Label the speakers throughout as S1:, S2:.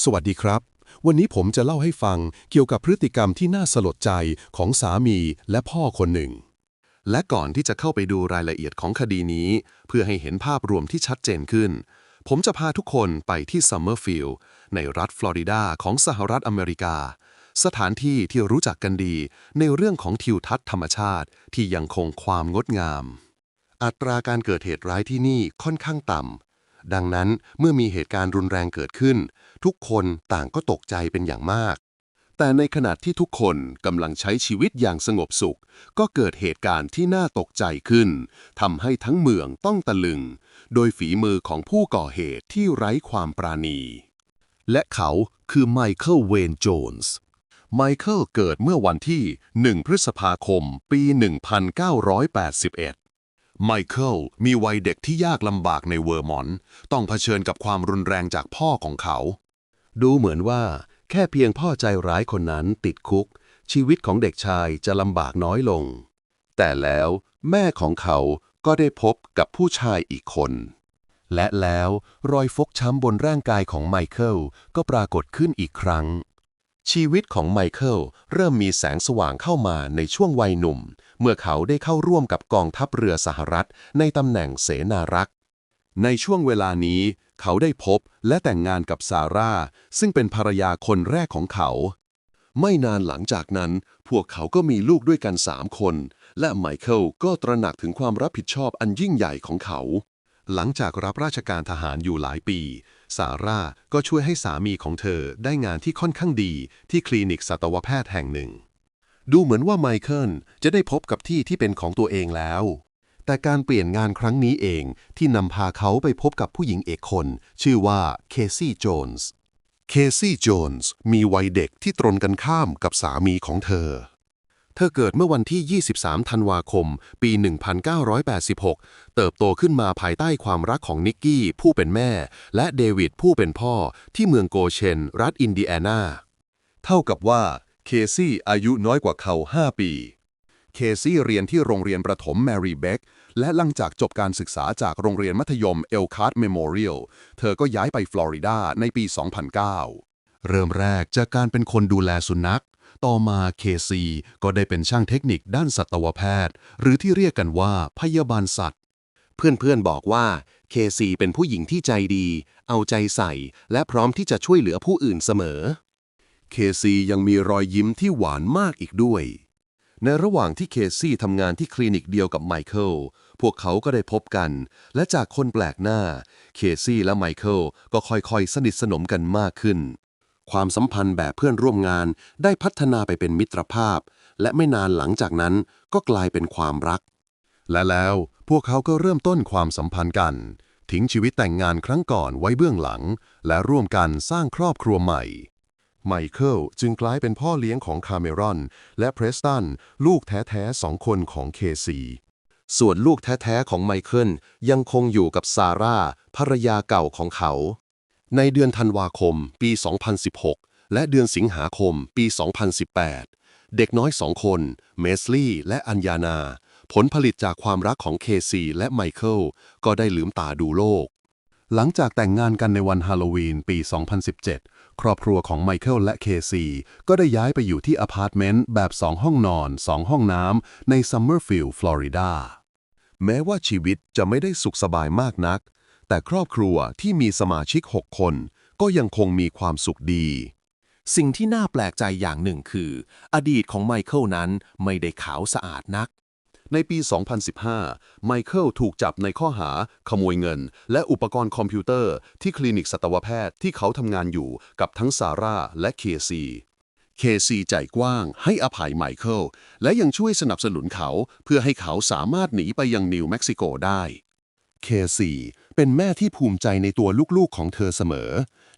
S1: สวัสดีครับ วันนี้ผมจะเล่าให้ฟังเกี่ยวกับพฤติกรรมที่น่าสลดใจของสามีและพ่อคนหนึ่ง และก่อนที่จะเข้าไปดูรายละเอียดของคดีนี้ เพื่อให้เห็นภาพรวมที่ชัดเจนขึ้น ผมจะพาทุกคนไปที่ซัมเมอร์ฟิลด์ในรัฐฟลอริดาของสหรัฐอเมริกา สถานที่ที่รู้จักกันดีในเรื่องของทิวทัศน์ธรรมชาติที่ยังคงความงดงาม อัตราการเกิดเหตุร้ายที่นี่ค่อนข้างต่ำ ดังนั้นเมื่อมีเหตุการณ์รุนแรงเกิดขึ้น ทุกคนต่างก็ตกใจเป็นอย่างมาก แต่ในขณะที่ทุกคนกำลังใช้ชีวิตอย่างสงบสุข ก็เกิดเหตุการณ์ที่น่าตกใจขึ้นทำให้ทั้งเมืองต้องตะลึง โดยฝีมือของผู้ก่อเหตุที่ไร้ความปราณี และเขาคือไมเคิลเวนโจนส์ไมเคิลเกิดเมื่อวันที่ 1 พฤษภาคม ปี 1981 ไมเคิลมีวัยเด็กที่ยากลำบากในเวอร์มอนต์ต้องเผชิญกับความรุนแรงจากพ่อของเขา ดูเหมือนว่า แค่เพียงพ่อใจร้ายคนนั้นติดคุก ชีวิตของเด็กชายจะลำบากน้อยลง แต่แล้วแม่ของเขาก็ได้พบกับผู้ชายอีกคน และแล้วรอยฟกช้ำบนร่างกายของไมเคิลก็ปรากฏขึ้นอีกครั้ง ชีวิตของไมเคิลเริ่มมีแสงสว่างเข้ามาในช่วงวัยหนุ่ม เมื่อเขาได้เข้าร่วมกับกองทัพเรือสหรัฐ ในตำแหน่งเสนารักษ์ ในช่วงเวลานี้ เขาได้พบและแต่งงานกับซาร่า ซึ่งเป็นภรรยาคนแรกของเขา ไม่นานหลังจากนั้น พวกเขาก็มีลูกด้วยกันสามคน และไมเคิลก็ตระหนักถึงความรับผิดชอบอันยิ่งใหญ่ของเขา หลังจากรับราชการทหารอยู่หลายปี ซาร่าก็ช่วยให้สามีของเธอได้งานที่ค่อนข้างดีที่คลินิกสัตวแพทย์แห่งหนึ่ง ดูเหมือนว่าไมเคิลจะได้พบกับที่ที่เป็นของตัวเองแล้ว แต่การเปลี่ยนงานครั้งนี้เองที่นำพาเขาไปพบกับผู้หญิงเอกคน ชื่อว่าเคซี่โจนส์ เคซี่โจนส์มีวัยเด็กที่ตรงกันข้ามกับสามีของเธอ เธอเกิดเมื่อวันที่ 23 ธันวาคม ปี 1986 เติบโตขึ้นมาภายใต้ความรักของนิกกี้ ผู้เป็นแม่ และเดวิดผู้เป็นพ่อ ที่เมืองโกเชน รัฐอินเดียนาเท่ากับว่า เคซี่อายุน้อยกว่าเขา 5 ปี เคซี่เรียนที่โรงเรียนประถมแมรี่เบคและหลังจากจบการศึกษาจากโรงเรียนมัธยมเอลคาร์ดเมโมเรียล เธอก็ย้ายไปฟลอริดาในปี 2009 เริ่มแรกจากการเป็นคนดูแลสุนัข ต่อมาเคซีก็ได้เป็นช่างเทคนิคด้านสัตวแพทย์ หรือที่เรียกกันว่าพยาบาลสัตว์ เพื่อนๆบอกว่าเคซีเป็นผู้หญิงที่ใจดี เอาใจใส่ และพร้อมที่จะช่วยเหลือผู้อื่นเสมอ เคซียังมีรอยยิ้มที่หวานมากอีกด้วย ในระหว่างที่เคซี่ทำงานที่คลินิกเดียวกับไมเคิลพวกเขาก็ได้พบกัน และจากคนแปลกหน้า เคซี่และไมเคิลก็ค่อยๆ สนิทสนมกันมากขึ้น ความสัมพันธ์แบบเพื่อนร่วมงานได้พัฒนาไปเป็นมิตรภาพ และไม่นานหลังจากนั้นก็กลายเป็นความรัก และแล้วพวกเขาก็เริ่มต้นความสัมพันธ์กัน ทิ้งชีวิตแต่งงานครั้งก่อนไว้เบื้องหลัง และร่วมกันสร้างครอบครัวใหม่ ไมเคิลจึงกลายเป็นพ่อเลี้ยงของคาเมรอน และเพรสตันลูกแท้ๆสองคนของเคซีส่วนลูกแท้ๆของไมเคิลยังคงอยู่กับซาร่าภรรยาเก่าของเขา ในเดือนธันวาคม ปี 2016 และเดือนสิงหาคม ปี 2018 เด็กน้อยสองคน เมสลี่และอัญญานา ผลผลิตจากความรักของเคซีและไมเคิลก็ได้ลืมตาดูโลก หลังจากแต่งงานกันในวันฮาโลวีนปี 2017 ครอบครัวของไมเคิลและเคซีก็ได้ย้ายไปอยู่ที่อพาร์ตเมนต์แบบ 2 ห้องนอน 2 ห้องน้ำในซัมเมอร์ฟิลด์ฟลอริดาแม้ว่าชีวิตจะไม่ได้สุขสบายมากนัก แต่ครอบครัวที่มีสมาชิก 6 คน ก็ยังคงมีความสุขดี
S2: สิ่งที่น่าแปลกใจอย่างหนึ่งคือ อดีตของไมเคิลนั้นไม่ได้ขาวสะอาดนัก
S1: ในปี 2015 ไมเคิลถูกจับในข้อหา ขโมยเงิน และอุปกรณ์คอมพิวเตอร์ที่คลินิกสัตวแพทย์ที่เขาทำงานอยู่กับทั้งซาร่าและเคซีเคซีใจกว้างให้อภัยไมเคิลและยังช่วยสนับสนุนเขาเพื่อให้เขาสามารถหนีไปยังนิวเม็กซิโกได้ เคซีเป็นแม่ที่ภูมิใจในตัวลูกๆของเธอเสมอ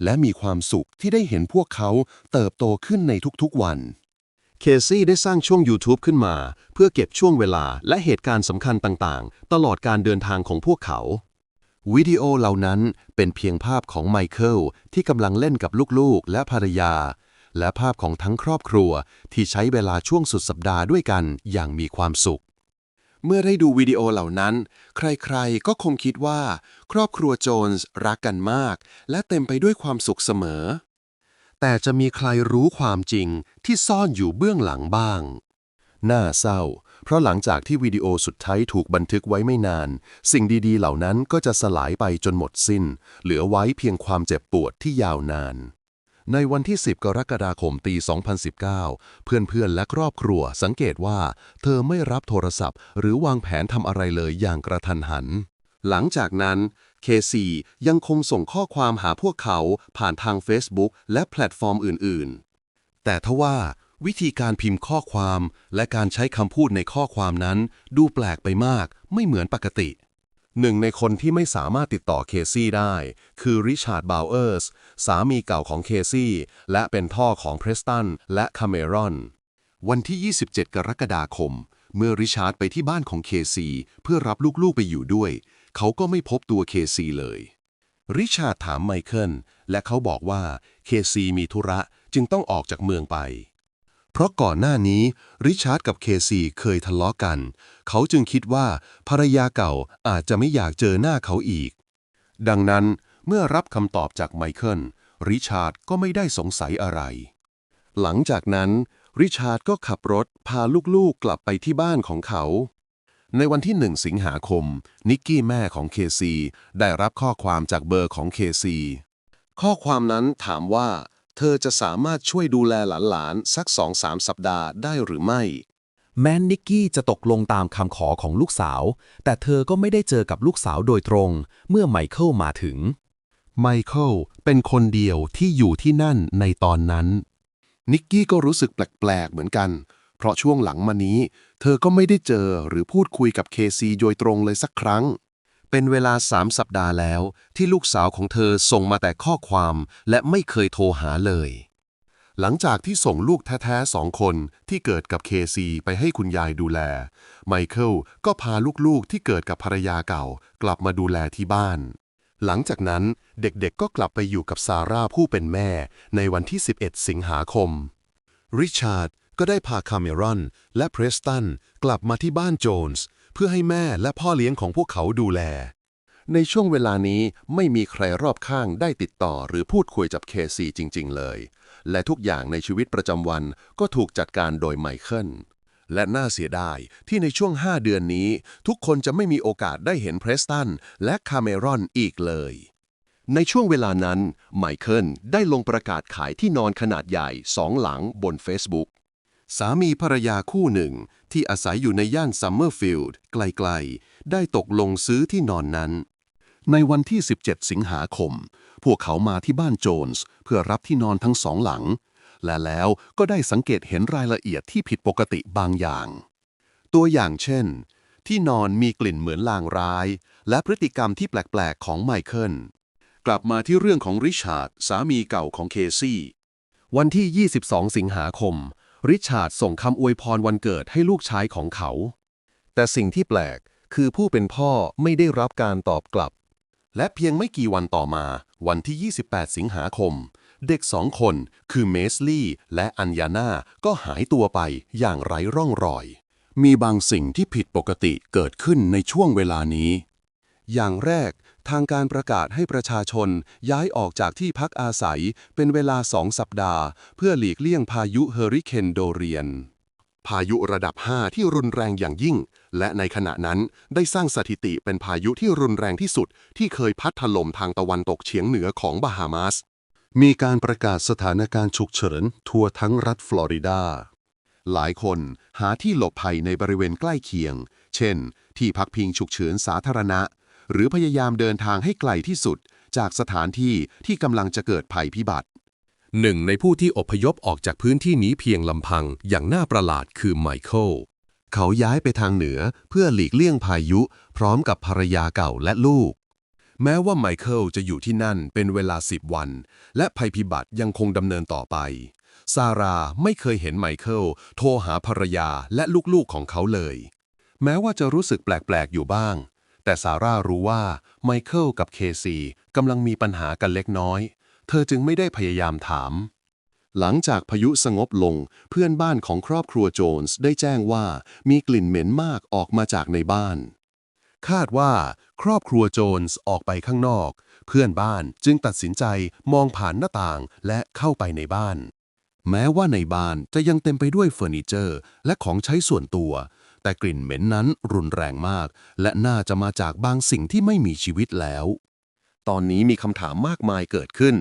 S1: และมีความสุขที่ได้เห็นพวกเขาเติบโตขึ้นในทุกๆวันเคซี่ได้สร้างช่วง YouTube ขึ้นมา เพื่อเก็บช่วงเวลาและเหตุการณ์สำคัญต่างๆ ตลอดการเดินทางของพวกเขา วิดีโอเหล่านั้นเป็นเพียงภาพของไมเคิลที่กำลังเล่นกับลูกๆ และภรรยา และภาพของทั้งครอบครัวที่ใช้เวลาช่วงสุดสัปดาห์ด้วยกันอย่างมีความสุข เมื่อได้ดูวิดีโอเหล่านั้น ใครๆ ก็คงคิดว่า ครอบครัวโจนส์รักกันมาก และเต็มไปด้วยความสุขเสมอ แต่จะมีใครรู้ความจริงที่ซ่อนอยู่เบื้องหลังบ้าง น่าเศร้า เพราะหลังจากที่วิดีโอสุดท้ายถูกบันทึกไว้ไม่นาน สิ่งดีๆ เหล่านั้นก็จะสลายไปจนหมดสิ้น เหลือไว้เพียงความเจ็บปวดที่ยาวนาน ในวันที่ 10 กรกฎาคมปี 2019 เพื่อนๆ และครอบครัวสังเกตว่า เธอไม่รับโทรศัพท์ หรือวางแผนทำอะไรเลยอย่างกระทันหัน หลังจากนั้นเคซียังคงส่งข้อความหาพวกเขาผ่านทาง Facebook และแพลตฟอร์มอื่นๆ แต่ทว่าวิธีการพิมพ์ข้อความและการใช้คำพูดในข้อความนั้น ดูแปลกไปมากไม่เหมือนปกติ หนึ่งในคนที่ไม่สามารถติดต่อเคซี่ได้ คือริชาร์ดบาวเออร์ส สามีเก่าของเคซี่ และเป็นพ่อของเพรสตันและคาเมรอน วันที่ 27 กรกฎาคม เมื่อริชาร์ดไปที่บ้านของเคซีเพื่อรับลูกๆไปอยู่ด้วย เขาก็ไม่พบตัวเคซีเลย ริชาร์ดถามไมเคิลและเขาบอกว่าเคซีมีธุระจึงต้องออกจากเมืองไป เพราะก่อนหน้านี้ริชาร์ดกับเคซีเคยทะเลาะกัน เขาจึงคิดว่าภรรยาเก่าอาจจะไม่อยากเจอหน้าเขาอีก ดังนั้นเมื่อรับคำตอบจากไมเคิลริชาร์ดก็ไม่ได้สงสัยอะไร หลังจากนั้น ริชาร์ดก็ขับรถพาลูกๆกลับไปที่บ้านของเขา ในวันที่หนึ่งสิงหาคม นิกกี้แม่ของเคซีได้รับข้อความจากเบอร์ของเคซีข้อความนั้นถามว่า เธอจะสามารถช่วยดูแลหลานๆ สักสองสามสัปดาห์ได้หรือไม่
S2: แม้นนิกกี้จะตกลงตามคำขอของลูกสาว แต่เธอก็ไม่ได้เจอกับลูกสาวโดยตรง เมื่อไมเคิลมาถึง
S1: ไมเคิลเป็นคนเดียวที่อยู่ที่นั่นในตอนนั้น นิกกี้ก็รู้สึกแปลกๆ เหมือนกัน เพราะช่วงหลังมานี้ เธอก็ไม่ได้เจอหรือพูดคุยกับเคซีโดยตรงเลยสักครั้ง เป็นเวลาสามสัปดาห์แล้ว ที่ลูกสาวของเธอส่งมาแต่ข้อความและไม่เคยโทรหาเลย หลังจากที่ส่งลูกแท้ๆสองคนที่เกิดกับเคซีไปให้คุณยายดูแล ไมเคิลก็พาลูกๆที่เกิดกับภรรยาเก่า กลับมาดูแลที่บ้าน หลังจากนั้นเด็กๆก็กลับไปอยู่กับซาร่าผู้เป็นแม่ ในวันที่ 11 สิงหาคม ริชาร์ดก็ได้พาคาเมรอนและเพรสตันกลับมาที่บ้านโจนส์ เพื่อให้แม่และพ่อเลี้ยงของพวกเขาดูแล ในช่วงเวลานี้ไม่มีใครรอบข้างได้ติดต่อหรือพูดคุยกับเคซีจริง ๆ เลย และทุกอย่างในชีวิตประจำวันก็ถูกจัดการโดยไมเคิลและน่าเสียดายที่ในช่วง 5 เดือนนี้ ทุกคนจะไม่มีโอกาสได้เห็นเพรสตันและคาเมรอนอีกเลย ในช่วงเวลานั้นไมเคิลได้ลงประกาศขายที่นอนขนาดใหญ่สองหลังบน Facebook สามีภรรยาคู่หนึ่งที่อาศัยอยู่ในย่านซัมเมอร์ฟิลด์ไกลๆ ได้ตกลงซื้อที่นอนนั้น ในวันที่ 17 สิงหาคม พวกเขามาที่บ้านโจนส์เพื่อรับที่นอนทั้งสองหลัง และแล้วก็ได้สังเกตเห็นรายละเอียดที่ผิดปกติบางอย่าง ตัวอย่างเช่น ที่นอนมีกลิ่นเหมือนลางร้าย และพฤติกรรมที่แปลกๆ ของไมเคิลกลับมาที่เรื่องของริชาร์ดสามีเก่าของเคซี่ วันที่ 22 สิงหาคม ริชาร์ดส่งคำอวยพรวันเกิดให้ลูกชายของเขา แต่สิ่งที่แปลกคือผู้เป็นพ่อไม่ได้รับการตอบกลับ และเพียงไม่กี่วันต่อมา วันที่ 28 สิงหาคม เด็กสองคนคือเมสลี่และอัญญาน่าก็หายตัวไปอย่างไร้ร่องรอย มีบางสิ่งที่ผิดปกติเกิดขึ้นในช่วงเวลานี้ อย่างแรก ทางการประกาศให้ประชาชนย้ายออกจากที่พักอาศัยเป็นเวลาสองสัปดาห์ เพื่อหลีกเลี่ยงพายุเฮอริเคนโดเรียน พายุระดับ 5 ที่รุนแรงอย่างยิ่ง และในขณะนั้นได้สร้างสถิติเป็นพายุที่รุนแรงที่สุด ที่เคยพัดถล่มทางตะวันตกเฉียงเหนือของบาฮามาส มีการประกาศสถานการณ์ฉุกเฉินทั่วทั้งรัฐฟลอริดาหลายคนหาที่หลบภัยในบริเวณใกล้เคียง เช่น ที่พักพิงฉุกเฉินสาธารณะ หรือพยายามเดินทางให้ไกลที่สุด จากสถานที่ที่กำลังจะเกิดภัยพิบัติหนึ่งในผู้ที่อพยพออกจากพื้นที่นี้เพียงลำพังอย่างน่าประหลาดคือไมเคิลเขาย้ายไปทางเหนือเพื่อหลีกเลี่ยงพายุ พร้อมกับภรรยาเก่าและลูก แม้ว่าไมเคิลจะอยู่ที่นั่นเป็นเวลาสิบวัน และภัยพิบัติยังคงดำเนินต่อไป ซาร่าไม่เคยเห็นไมเคิลโทรหาภรรยาและลูกๆของเขาเลย แม้ว่าจะรู้สึกแปลกๆอยู่บ้าง แต่ซาร่ารู้ว่าไมเคิลกับเคซีกำลังมีปัญหากันเล็กน้อย เธอจึงไม่ได้พยายามถาม หลังจากพายุสงบลง เพื่อนบ้านของครอบครัวโจนส์ได้แจ้งว่ามีกลิ่นเหม็นมากออกมาจากในบ้าน คาดว่าครอบครัวโจนส์ออกไปข้างนอก
S3: เพื่อนบ้านจึงตัดสินใจมองผ่านหน้าต่างและเข้าไปในบ้าน
S1: แม้ว่าในบ้านจะยังเต็มไปด้วยเฟอร์นิเจอร์ และของใช้ส่วนตัว แต่กลิ่นเหม็นนั้นรุนแรงมาก และน่าจะมาจากบางสิ่งที่ไม่มีชีวิตแล้ว
S3: ตอนนี้มีคำถามมากมายเกิดขึ้น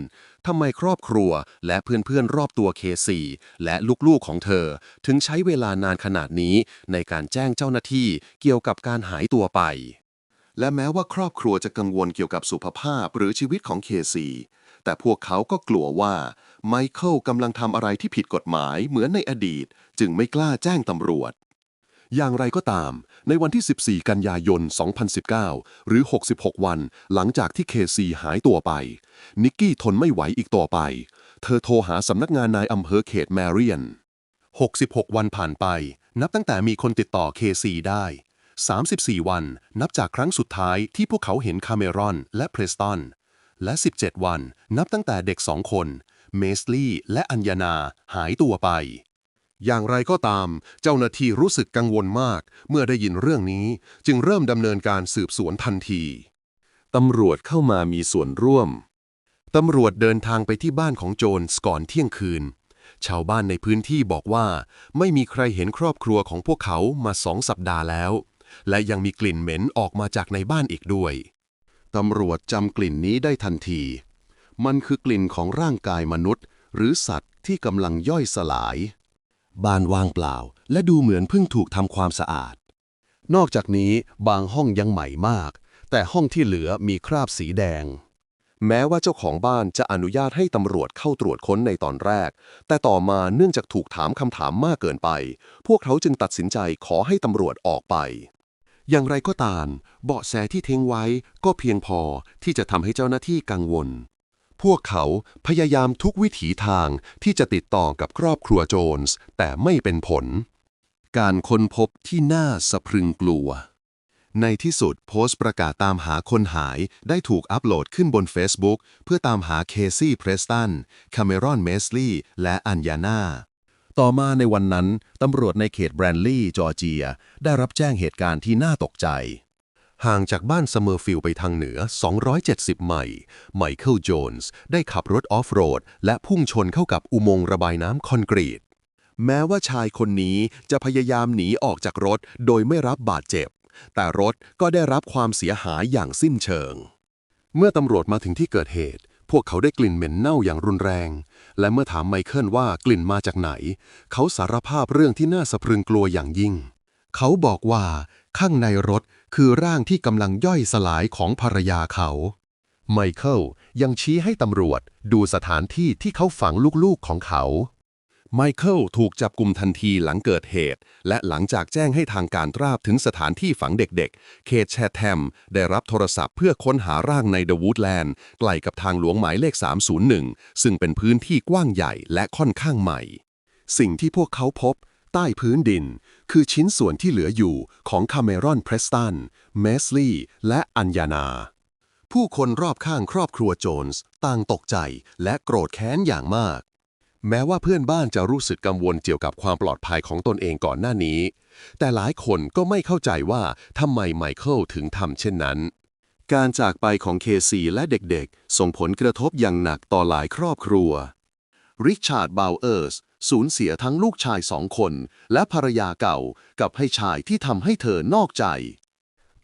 S3: ทำไมครอบครัวและเพื่อนๆรอบตัวเคซีและลูกๆของเธอ ถึงใช้เวลานานขนาดนี้ในการแจ้งเจ้าหน้าที่เกี่ยวกับการหายตัวไป
S1: และแม้ว่าครอบครัวจะกังวลเกี่ยวกับสุขภาพหรือชีวิตของเคซีแต่พวกเขาก็กลัวว่าไมเคิลกำลังทำอะไรที่ผิดกฎหมายเหมือนในอดีต จึงไม่กล้าแจ้งตำรวจ อย่างไรก็ตาม ในวันที่ 14 กันยายน 2019 หรือ 66 วัน หลังจากที่เคซีหายตัวไป นิกกี้ทนไม่ไหวอีกต่อไป เธอโทรหาสำนักงานนายอำเภอเขตแมเรียน 66 วันผ่านไป นับตั้งแต่มีคนติดต่อเคซีได้ 34 วัน นับจากครั้งสุดท้ายที่พวกเขาเห็นคาเมรอนและเพรสตัน และ 17 วัน นับตั้งแต่เด็กสองคน เมสลี่และอัญญนาหายตัวไป อย่างไรก็ตาม เจ้าหน้าที่รู้สึกกังวลมาก เมื่อได้ยินเรื่องนี้ จึงเริ่มดำเนินการสืบสวนทันทีตำรวจเข้ามามีส่วนร่วม ตำรวจเดินทางไปที่บ้านของโจนส์ก่อนเที่ยงคืน ชาวบ้านในพื้นที่บอกว่า ไม่มีใครเห็นครอบครัวของพวกเขามาสองสัปดาห์แล้ว และยังมีกลิ่นเหม็นออกมาจากในบ้านอีกด้วย ตำรวจจำกลิ่นนี้ได้ทันที มันคือกลิ่นของร่างกายมนุษย์ หรือสัตว์ที่กำลังย่อยสลาย บ้านว่างเปล่า และดูเหมือนเพิ่งถูกทำความสะอาด นอกจากนี้บางห้องยังใหม่มาก แต่ห้องที่เหลือมีคราบสีแดง แม้ว่าเจ้าของบ้านจะอนุญาตให้ตำรวจเข้าตรวจค้นในตอนแรก แต่ต่อมาเนื่องจากถูกถามคำถามมากเกินไป พวกเขาจึงตัดสินใจขอให้ตำรวจออกไป อย่างไรก็ตาม เบาะแสที่ทิ้งไว้ก็เพียงพอที่จะทำให้เจ้าหน้าที่กังวล พวกเขาพยายามทุกวิถีทางที่จะติดต่อกับครอบครัวโจนส์แต่ไม่เป็นผล การค้นพบที่น่าสะพรึงกลัว ในที่สุดโพสต์ประกาศตามหาคนหายได้ถูกอัปโหลดขึ้นบน Facebook เพื่อตามหาเคซี่เพรสตันคาเมรอนเมสลีย์และอัญญานาต่อมาในวันนั้น ตำรวจในเขตแบรนลีย์จอร์เจีย ได้รับแจ้งเหตุการณ์ที่น่าตกใจ ห่างจากบ้านเสมอร์ฟิลไปทางเหนือ 270 ไมล์ไมเคิลโจนส์ได้ขับรถออฟโรด และพุ่งชนเข้ากับอุโมงค์ระบายน้ำคอนกรีต แม้ว่าชายคนนี้จะพยายามหนีออกจากรถโดยไม่รับบาดเจ็บ แต่รถก็ได้รับความเสียหายอย่างสิ้นเชิง เมื่อตำรวจมาถึงที่เกิดเหตุ พวกเขาได้กลิ่นเหม็นเน่าอย่างรุนแรง และเมื่อถามไมเคิลว่ากลิ่นมาจากไหน เขาสารภาพเรื่องที่น่าสะพรึงกลัวอย่างยิ่ง เขาบอกว่าข้างในรถ คือร่างที่กำลังย่อยสลายของภรรยาเขา ไมเคิลยังชี้ให้ตำรวจดูสถานที่ที่เขาฝังลูกๆของเขา ไมเคิลถูกจับกลุ่มทันทีหลังเกิดเหตุ และหลังจากแจ้งให้ทางการทราบถึงสถานที่ฝังเด็กๆ เขตแชแทมได้รับโทรศัพท์เพื่อค้นหาร่างในเดอะวูดแลนด์ใกล้กับทางหลวงหมายเลข 301 ซึ่งเป็นพื้นที่กว้างใหญ่และค่อนข้างใหม่ สิ่งที่พวกเขาพบ ใต้พื้นดิน คือชิ้นส่วนที่เหลืออยู่ของคาเมรอนเพรสตัน เมสลีย์และอัญญานา ผู้คนรอบข้างครอบครัวโจนส์ต่างตกใจและโกรธแค้นอย่างมาก แม้ว่าเพื่อนบ้านจะรู้สึกกังวลเกี่ยวกับความปลอดภัยของตนเองก่อนหน้านี้ แต่หลายคนก็ไม่เข้าใจว่าทำไมไมเคิลถึงทำเช่นนั้นการจากไปของเคซีและเด็กๆ ส่งผลกระทบอย่างหนักต่อหลายครอบครัว ริชาร์ดบาวเออร์ส สูญเสียทั้งลูกชายสองคน และภรรยาเก่ากับให้ชายที่ทำให้เธอนอกใจ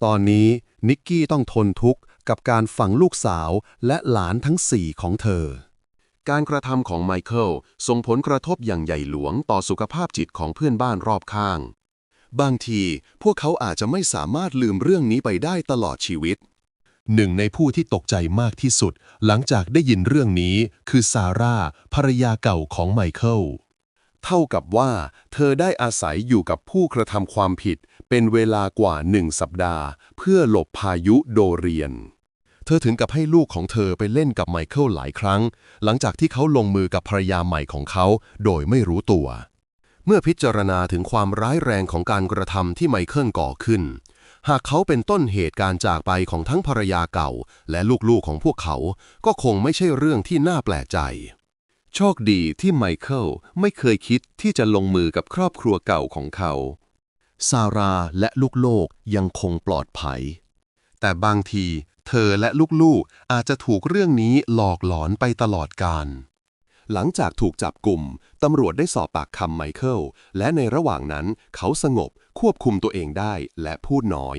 S1: ตอนนี้นิกกี้ต้องทนทุกข์กับการฝังลูกสาวและหลานทั้งสี่ของเธอ การกระทำของไมเคิลส่งผลกระทบอย่างใหญ่หลวงต่อสุขภาพจิตของเพื่อนบ้านรอบข้าง บางทีพวกเขาอาจจะไม่สามารถลืมเรื่องนี้ไปได้ตลอดชีวิตหนึ่งในผู้ที่ตกใจมากที่สุด หลังจากได้ยินเรื่องนี้คือซาร่าภรรยาเก่าของไมเคิล เท่ากับว่า เธอได้อาศัยอยู่กับผู้กระทำความผิด เป็นเวลากว่าหนึ่งสัปดาห์ เพื่อหลบพายุโดเรียน เธอถึงกับให้ลูกของเธอไปเล่นกับไมเคิลหลายครั้ง หลังจากที่เขาลงมือกับภรรยาใหม่ของเขา โดยไม่รู้ตัว เมื่อพิจารณาถึงความร้ายแรงของการกระทำที่ไมเคิลก่อขึ้น หากเขาเป็นต้นเหตุการจากไปของทั้งภรรยาเก่า และลูกๆของพวกเขา ก็คงไม่ใช่เรื่องที่น่าแปลกใจ โชคดีที่ไมเคิลไม่เคยคิดที่จะลงมือกับครอบครัวเก่าของเขา ซาร่าและลูกโลกยังคงปลอดภัย แต่บางทีเธอและลูกๆ อาจจะถูกเรื่องนี้หลอกหลอนไปตลอดกาลหลังจากถูกจับกลุ่ม ตำรวจได้สอบปากคำไมเคิล และในระหว่างนั้นเขาสงบควบคุมตัวเองได้และพูดน้อย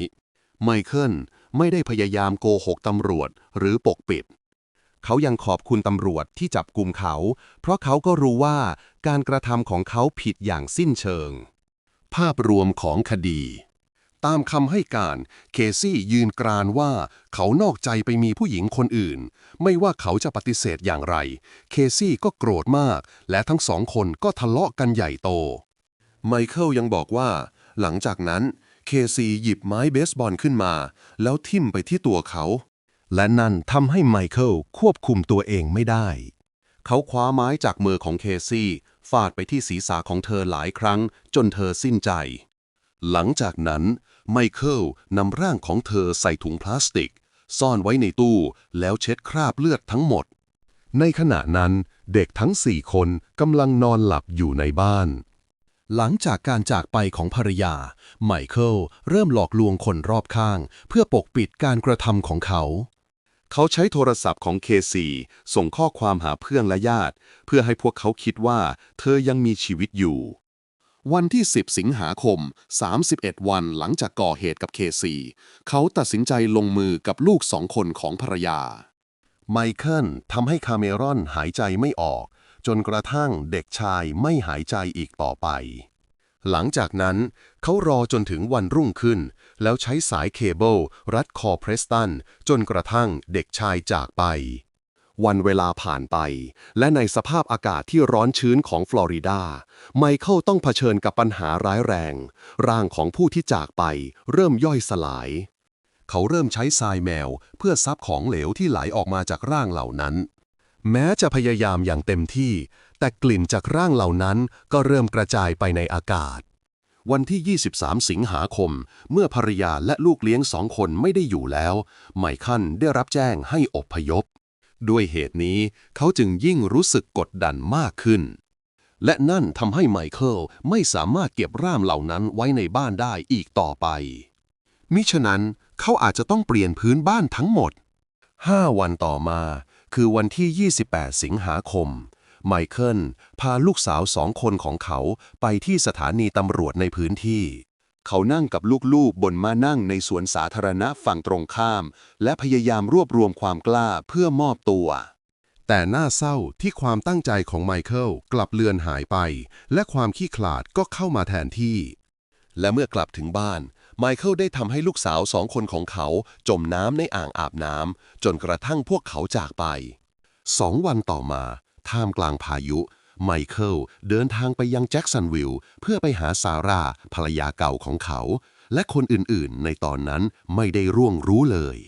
S1: ไมเคิลไม่ได้พยายามโกหกตำรวจหรือปกปิด เขายังขอบคุณตำรวจที่จับกลุ่มเขา เพราะเขาก็รู้ว่าการกระทำของเขาผิดอย่างสิ้นเชิง ภาพรวมของคดี ตามคำให้การ เคซี่ยืนกรานว่าเขานอกใจไปมีผู้หญิงคนอื่น ไม่ว่าเขาจะปฏิเสธอย่างไร เคซี่ก็โกรธมาก และทั้งสองคนก็ทะเลาะกันใหญ่โต ไมเคิลยังบอกว่า หลังจากนั้นเคซีหยิบไม้เบสบอลขึ้นมา แล้วทิ่มไปที่ตัวเขา และนั่นทำให้ไมเคิลควบคุมตัวเองไม่ได้ เขาคว้าไม้จากมือของเคซี่ ฟาดไปที่ศีรษะของเธอหลายครั้ง จนเธอสิ้นใจ หลังจากนั้น ไมเคิลนำร่างของเธอใส่ถุงพลาสติก ซ่อนไว้ในตู้ แล้วเช็ดคราบเลือดทั้งหมด ในขณะนั้นเด็กทั้งสี่คนกำลังนอนหลับอยู่ในบ้านหลังจากการจากไปของภรรยา ไมเคิลเริ่มหลอกลวงคนรอบข้าง เพื่อปกปิดการกระทำของเขา เขาใช้โทรศัพท์ของเคซีส่งข้อความหาเพื่อนและญาติ เพื่อให้พวกเขาคิดว่า เธอยังมีชีวิตอยู่ วันที่ 10 สิงหาคม 31 วันหลังจากก่อเหตุกับเคซีเขาตัดสินใจลงมือกับลูกสองคนของภรรยา ไมเคิลทำให้คาเมรอนหายใจไม่ออก จนกระทั่งเด็กชายไม่หายใจอีกต่อไป หลังจากนั้น เขารอจนถึงวันรุ่งขึ้น แล้วใช้สายเคเบิลรัดคอเพรสตัน จนกระทั่งเด็กชายจากไป วันเวลาผ่านไป และในสภาพอากาศที่ร้อนชื้นของฟลอริดา ไมเคิลต้องเผชิญกับปัญหาร้ายแรง ร่างของผู้ที่จากไปเริ่มย่อยสลาย เขาเริ่มใช้ทรายแมวเพื่อซับของเหลวที่ไหลออกมาจากร่างเหล่านั้น แม้จะพยายามอย่างเต็มที่ แต่กลิ่นจากร่างเหล่านั้นก็เริ่มกระจายไปในอากาศ วันที่ 23 สิงหาคม เมื่อภรรยาและลูกเลี้ยงสองคนไม่ได้อยู่แล้ว ไมคิลได้รับแจ้งให้อพยพ ด้วยเหตุนี้เขาจึงยิ่งรู้สึกกดดันมากขึ้น และนั่นทำให้ไมเคิลไม่สามารถเก็บร่ามเหล่านั้นไว้ในบ้านได้อีกต่อไป มิฉะนั้นเขาอาจจะต้องเปลี่ยนพื้นบ้านทั้งหมด 5 วันต่อมาคือวันที่ 28 สิงหาคม ไมเคิลพาลูกสาวสองคนของเขาไปที่สถานีตำรวจในพื้นที่ เขานั่งกับลูกๆบนมานั่งในสวนสาธารณะฝั่งตรงข้าม และพยายามรวบรวมความกล้าเพื่อมอบตัว แต่น่าเศร้าที่ความตั้งใจของไมเคิลกลับเลือนหายไป และความขี้ขลาดก็เข้ามาแทนที่ และเมื่อกลับถึงบ้านไมเคิลได้ทำให้ลูกสาวสองคนของเขาจมน้ำในอ่างอาบน้ำจนกระทั่งพวกเขาจากไปสองวันต่อมา ท่ามกลางพายุ ไมเคิลเดินทางไปยังแจ็กสันวิลล์เพื่อไปหาซาร่าภรรยาเก่าของเขา และคนอื่นๆ ในตอนนั้นไม่ได้ร่วงรู้เลย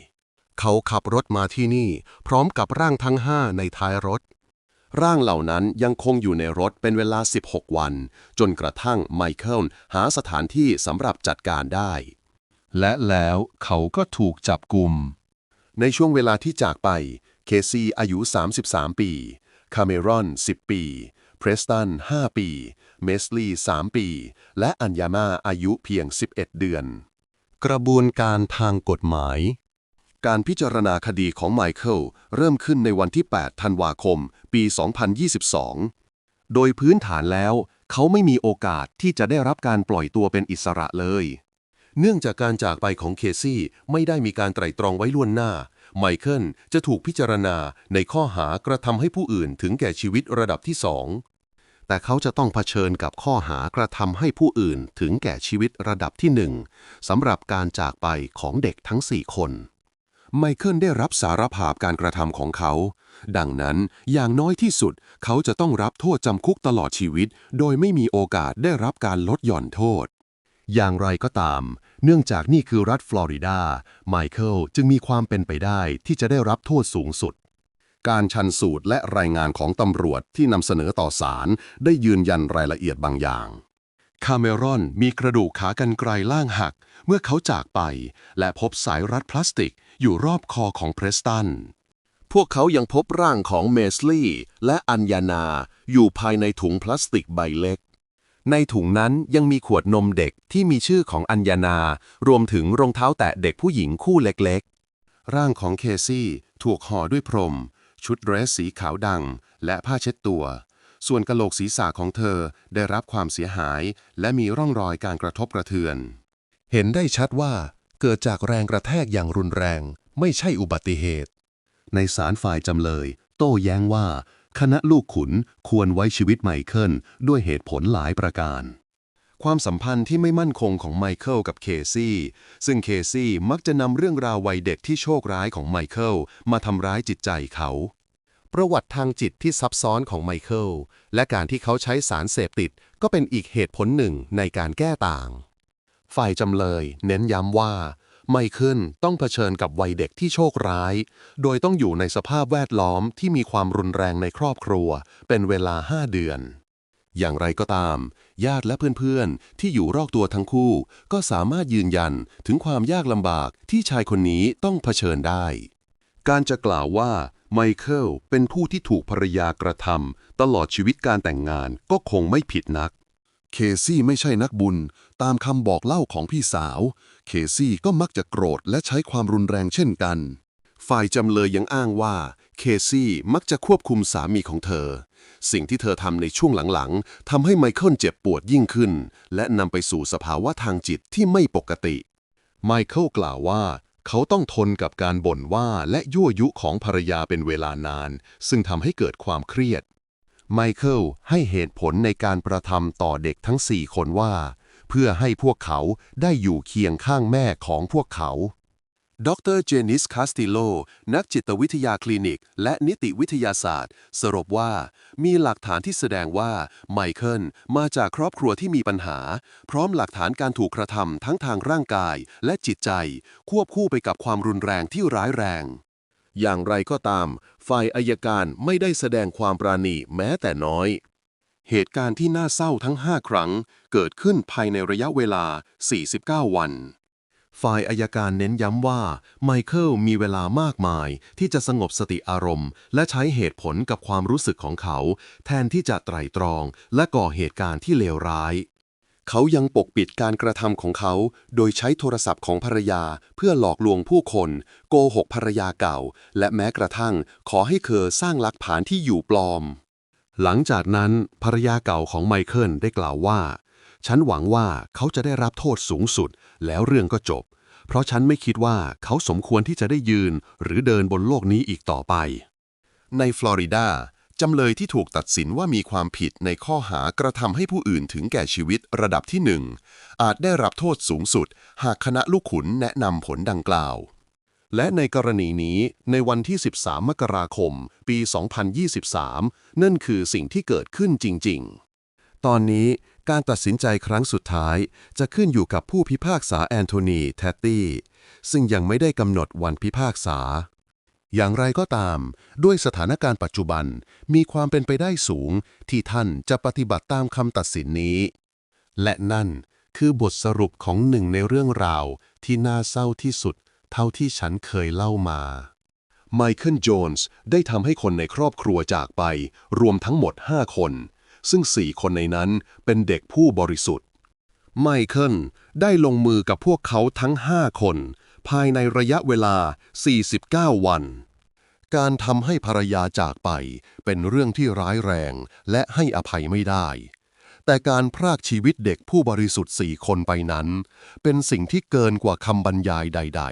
S1: เขาขับรถมาที่นี่ พร้อมกับร่างทั้งห้าในท้ายรถ ร่างเหล่านั้นยังคงอยู่ในรถเป็นเวลา 16 วัน จนกระทั่งไมเคิลหาสถานที่สำหรับจัดการได้ และแล้วเขาก็ถูกจับกลุ่มในช่วงเวลาที่จากไป เคซีอายุ 33 ปี คาเมรอน 10 ปี เพรสตัน 5 ปี เมสลีย์3ปี และอัญญามาอายุเพียง 11 เดือน กระบวนการทางกฎหมาย การพิจารณาคดีของไมเคิลเริ่มขึ้นในวันที่ 8 ธันวาคม ปี 2022 โดยพื้นฐานแล้ว เขาไม่มีโอกาสที่จะได้รับการปล่อยตัวเป็นอิสระเลย เนื่องจากการจากไปของเคซี่ไม่ได้มีการไตร่ตรองไว้ล่วงหน้า ไมเคิลจะถูกพิจารณาในข้อหากระทำให้ผู้อื่นถึงแก่ชีวิตระดับที่สองแต่เขาจะต้องเผชิญกับข้อหากระทำให้ผู้อื่นถึงแก่ชีวิตระดับที่หนึ่งสำหรับการจากไปของเด็กทั้งสี่คนไมเคิลได้รับสารภาพการกระทำของเขา ดังนั้นอย่างน้อยที่สุด เขาจะต้องรับโทษจำคุกตลอดชีวิต โดยไม่มีโอกาสได้รับการลดหย่อนโทษ อย่างไรก็ตาม เนื่องจากนี่คือรัฐฟลอริดา ไมเคิลจึงมีความเป็นไปได้ที่จะได้รับโทษสูงสุด การชันสูตรและรายงานของตำรวจที่นำเสนอต่อศาลได้ยืนยันรายละเอียดบางอย่างคาเมรอนมีกระดูกขากรรไกรล่างหักเมื่อเขาจากไป และพบสายรัดพลาสติกอยู่รอบคอของเพรสตัน พวกเขายังพบร่างของเมสลี่และอัญญานา อยู่ภายในถุงพลาสติกใบเล็ก ในถุงนั้นยังมีขวดนมเด็กที่มีชื่อของอัญญานา รวมถึงรองเท้าแตะเด็กผู้หญิงคู่เล็กๆ ร่างของเคซี่ถูกห่อด้วยพรม ชุดเดรสสีขาวดัง และผ้าเช็ดตัว ส่วนกะโหลกศีรษะของเธอได้รับความเสียหาย และมีร่องรอยการกระทบกระเทือน
S3: เห็นได้ชัดว่าเกิดจากแรงกระแทกอย่างรุนแรง ไม่ใช่อุบัติเหตุ
S1: ในศาลฝ่ายจำเลย โต้แย้งว่า คณะลูกขุนควรไว้ชีวิตไมเคิลด้วยเหตุผลหลายประการ
S3: ความสัมพันธ์ที่ไม่มั่นคงของไมเคิลกับเคซี่ ซึ่งเคซี่มักจะนำเรื่องราววัยเด็กที่โชคร้ายของไมเคิลมาทำร้ายจิตใจเขา ประวัติทางจิตที่ซับซ้อนของไมเคิลและการที่เขาใช้สารเสพติดก็เป็นอีกเหตุผลหนึ่งในการแก้ต่าง
S1: ฝ่ายจำเลย เน้นย้ำว่า ไมเคิลต้องเผชิญกับวัยเด็กที่โชคร้าย โดยต้องอยู่ในสภาพแวดล้อมที่มีความรุนแรงในครอบครัว เป็นเวลา 5 เดือน อย่างไรก็ตาม ญาติและเพื่อนๆ ที่อยู่รอบตัวทั้งคู่ ก็สามารถยืนยันถึงความยากลำบากที่ชายคนนี้ต้องเผชิญได้ การจะกล่าวว่าไมเคิลเป็นผู้ที่ถูกภรรยากระทำตลอดชีวิตการแต่งงานก็คงไม่ผิดนัก เคซี่ไม่ใช่นักบุญ ตามคำบอกเล่าของพี่สาว เคซี่ก็มักจะโกรธและใช้ความรุนแรงเช่นกัน ฝ่ายจำเลยยังอ้างว่า เคซี่มักจะควบคุมสามีของเธอ สิ่งที่เธอทำในช่วงหลังๆทำให้ไมเคิลเจ็บปวดยิ่งขึ้น และนำไปสู่สภาวะทางจิตที่ไม่ปกติ ไมเคิลกล่าวว่าเขาต้องทนกับการบ่นว่าและยั่วยุของภรรยาเป็นเวลานาน ซึ่งทำให้เกิดความเครียด ไมเคิลให้เหตุผลในการประทำต่อเด็กทั้งสี่คนว่า เพื่อให้พวกเขาได้อยู่เคียงข้างแม่ของพวกเขา ดรเจนิสคาสติโล นักจิตวิทยาคลินิก และนิติวิทยาศาสตร์ สรุปว่า มีหลักฐานที่แสดงว่าไมเคิลมาจากครอบครัวที่มีปัญหา พร้อมหลักฐานการถูกกระทำทั้งทางร่างกายและจิตใจ ควบคู่ไปกับความรุนแรงที่ร้ายแรง อย่างไรก็ตาม ฝ่ายอายการไม่ได้แสดงความปราณีแม้แต่น้อย เหตุการณ์ที่น่าเศร้าทั้ง 5 ครั้ง เกิดขึ้นภายในระยะเวลา 49 วัน ฝ่ายอายการเน้นย้ำว่าไมเคิลมีเวลามากมายที่จะสงบสติอารมณ์ และใช้เหตุผลกับความรู้สึกของเขา แทนที่จะไตร่ตรองและก่อเหตุการณ์ที่เลวร้าย เขายังปกปิดการกระทำของเขา โดยใช้โทรศัพท์ของภรรยาเพื่อหลอกลวงผู้คน โกหกภรรยาเก่า และแม้กระทั่ง ขอให้เธอสร้างหลักฐานที่อยู่ปลอม หลังจากนั้นภรรยาเก่าของไมเคิลได้กล่าวว่า ฉันหวังว่าเขาจะได้รับโทษสูงสุด แล้วเรื่องก็จบ เพราะฉันไม่คิดว่าเขาสมควรที่จะได้ยืน หรือเดินบนโลกนี้อีกต่อไป ในฟลอริดา จำเลยที่ถูกตัดสินว่ามีความผิดในข้อหากระทำให้ผู้อื่นถึงแก่ชีวิตระดับที่หนึ่งอาจได้รับโทษสูงสุด หากคณะลูกขุนแนะนำผลดังกล่าว และในกรณีนี้ในวันที่ 13 มกราคม ปี 2023 นั่นคือสิ่งที่เกิดขึ้นจริง ๆ ตอนนี้การตัดสินใจครั้งสุดท้าย จะขึ้นอยู่กับผู้พิพากษาแอนโทนี แทตตี้ ซึ่งยังไม่ได้กำหนดวันพิพากษา อย่างไรก็ตาม ด้วยสถานการณ์ปัจจุบันมีความเป็นไปได้สูงที่ท่านจะปฏิบัติตามคำตัดสินนี้ และนั่นคือบทสรุปของหนึ่งในเรื่องราวที่น่าเศร้าที่สุดเท่าที่ฉันเคยเล่ามา ไมเคิล โจนส์ได้ทำให้คนในครอบครัวจากไป รวมทั้งหมด 5 คน ซึ่ง 4 คนในนั้นเป็นเด็กผู้บริสุทธิ์ ไมเคิลได้ลงมือกับพวกเขาทั้ง 5 คน ภายในระยะเวลา 49 วัน การทำให้ภรรยาจากไปเป็นเรื่องที่ร้ายแรงและให้อภัยไม่ได้ แต่การพรากชีวิตเด็กผู้บริสุทธิ์สี่คนไปนั้น เป็นสิ่งที่เกินกว่าคำบรรยายใด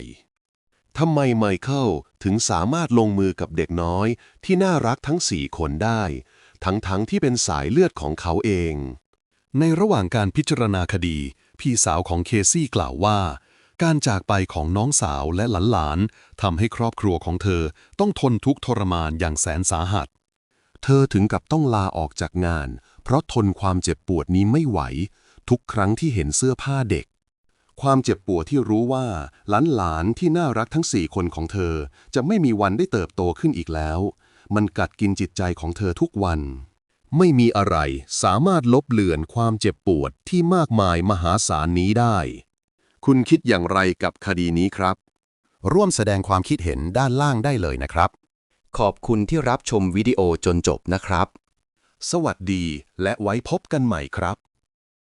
S1: ๆทำไมไมเคิลถึงสามารถลงมือกับเด็กน้อยที่น่ารักทั้งสี่คนได้ ทั้งๆทที่เป็นสายเลือดของเขาเอง ในระหว่างการพิจารณาคดี พี่สาวของเคซี่กล่าวว่า การจากไปของน้องสาวและหลานๆทำให้ครอบครัวของเธอต้องทนทุกข์ทรมานอย่างแสนสาหัส เธอถึงกับต้องลาออกจากงาน เพราะทนความเจ็บปวดนี้ไม่ไหว ทุกครั้งที่เห็นเสื้อผ้าเด็ก ความเจ็บปวดที่รู้ว่าหลานๆที่น่ารักทั้งสี่คนของเธอ จะไม่มีวันได้เติบโตขึ้นอีกแล้ว มันกัดกินจิตใจของเธอทุกวันไม่มีอะไรสามารถลบเลือนความเจ็บปวดที่มากมายมหาศาลนี้ได้ คุณคิดอย่างไรกับคดีนี้ครับ
S2: ร่วมแสดงความคิดเห็นด้านล่างได้เลยนะครับ
S4: ขอบคุณที่รับชมวิดีโอจนจบนะครับ
S1: สวัสดีและไว้พบกันใหม่ครับ